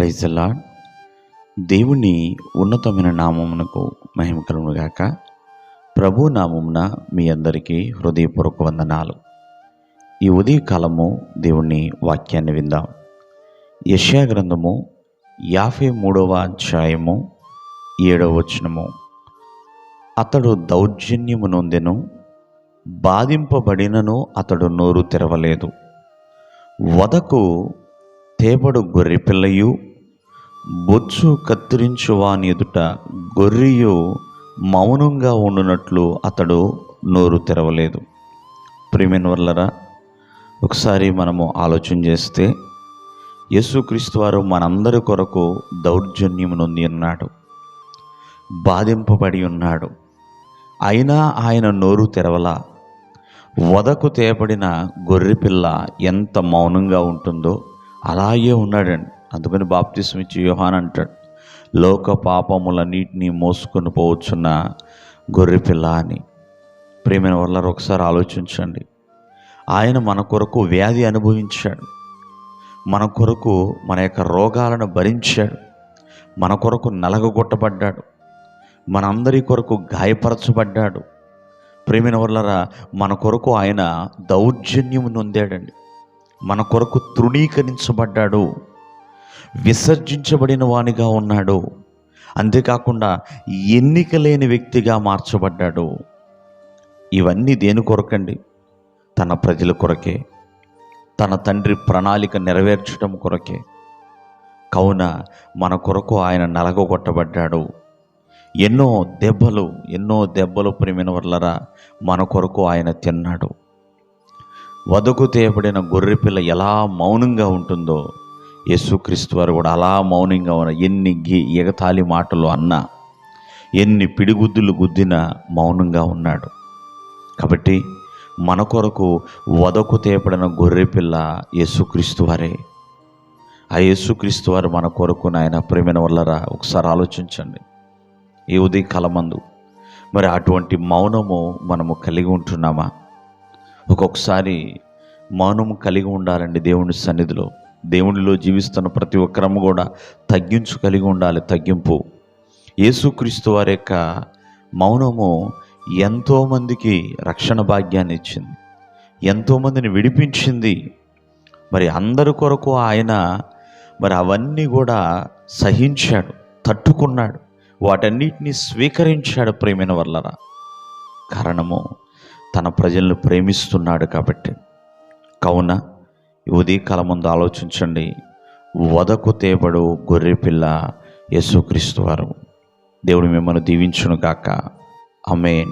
Praise lord దేవుని ఉన్నతమైన నామమునకు మహిమ కలుగునుగాక ప్రభు నామమున మీ అందరికీ హృదయపూర్వక వందనాలు. ఈ ఉదయకాలము దేవుని వాక్యాన్ని విందాం. యష్యా గ్రంథము యాభై మూడవ అధ్యాయము ఏడవ వచనము. అతడు దౌర్జన్యము నొందెను బాధింపబడినను అతడు నోరు తెరవలేదు. వదకు తేబడు గొర్రె పిల్లయు బొచ్చు కత్తిరించువాని ఎదుట గొర్రెయు మౌనంగా ఉండునట్లు అతడు నోరు తెరవలేదు. ప్రియమైన వల్లరా ఒకసారి మనము ఆలోచన చేస్తే యేసుక్రీస్తు వారు మనందరి కొరకు దౌర్జన్యం నొంది ఉన్నాడు బాధింపబడి ఉన్నాడు. అయినా ఆయన నోరు తెరవలా వదకు తేపడిన గొర్రెపిల్ల ఎంత మౌనంగా ఉంటుందో అలాగే ఉన్నాడండి. అందుకని బాప్తిసం ఇచ్చి యోహాన్ అంటాడు లోక పాపములన్నిటినీ మోసుకొని పోవచ్చున్న గొర్రెపిల్ల అని. ప్రేమైన వల్ల ఒకసారి ఆలోచించండి. ఆయన మన కొరకు వ్యాధి అనుభవించాడు. మన కొరకు మన యొక్క రోగాలను భరించాడు. మన కొరకు నలగగొట్టబడ్డాడు. మనందరి కొరకు గాయపరచబడ్డాడు. ప్రేమిన వల్లరా మన కొరకు ఆయన దౌర్జన్యము నొందాడండి. మన కొరకు తృణీకరించబడ్డాడు. విసర్జించబడిన వానిగా ఉన్నాడు. అంతేకాకుండా ఎన్నిక లేని వ్యక్తిగా మార్చబడ్డాడు. ఇవన్నీ దేని కొరకండి? తన ప్రజల కొరకే తన తండ్రి ప్రణాళిక నెరవేర్చడం కొరకే. కావున మన కొరకు ఆయన నలగొట్టబడ్డాడు ఎన్నో దెబ్బలు ఎన్నో దెబ్బలు ప్రేమిన వల్లరా మన కొరకు ఆయన తిన్నాడు. వదకు తేయబడిన గొర్రెపిల్ల ఎలా మౌనంగా ఉంటుందో యేసుక్రీస్తు వారు కూడా అలా మౌనంగా ఉన్న ఎన్ని ఎగతాళి మాటలు అన్నా ఎన్ని పిడిగుద్దులు గుద్దినా మౌనంగా ఉన్నాడు. కాబట్టి మన కొరకు వదకు తేపడిన గొర్రెపిల్ల యేసుక్రీస్తు వారే. ఆ యేసుక్రీస్తు వారు మన కొరకు నాయన ప్రేమిన వల్లరా ఒకసారి ఆలోచించండి. ఈ ఉదయం కలమందు మరి అటువంటి మౌనము మనము కలిగి ఉంటున్నామా? ఒక్కొక్కసారి మౌనము కలిగి ఉండాలండి దేవుని సన్నిధిలో. దేవునిలో జీవిస్తున్న ప్రతి ఒక్కరము కూడా తగ్గించు కలిగి ఉండాలి తగ్గింపు. యేసుక్రీస్తు వారి యొక్క మౌనము ఎంతోమందికి రక్షణ భాగ్యాన్ని ఇచ్చింది. ఎంతోమందిని విడిపించింది. మరి అందరి కొరకు ఆయన మరి అవన్నీ కూడా సహించాడు తట్టుకున్నాడు. వాటన్నిటిని స్వీకరించాడు ప్రేమైన వల్లరా కారణము తన ప్రజలను ప్రేమిస్తున్నాడు కాబట్టి. కావున ఉదయకాలం ముందు ఆలోచించండి. వదకు తేబడు గొర్రెపిల్ల యేసుక్రీస్తు వారు. దేవుడు మిమ్మల్ని దీవించును గాక అమేన్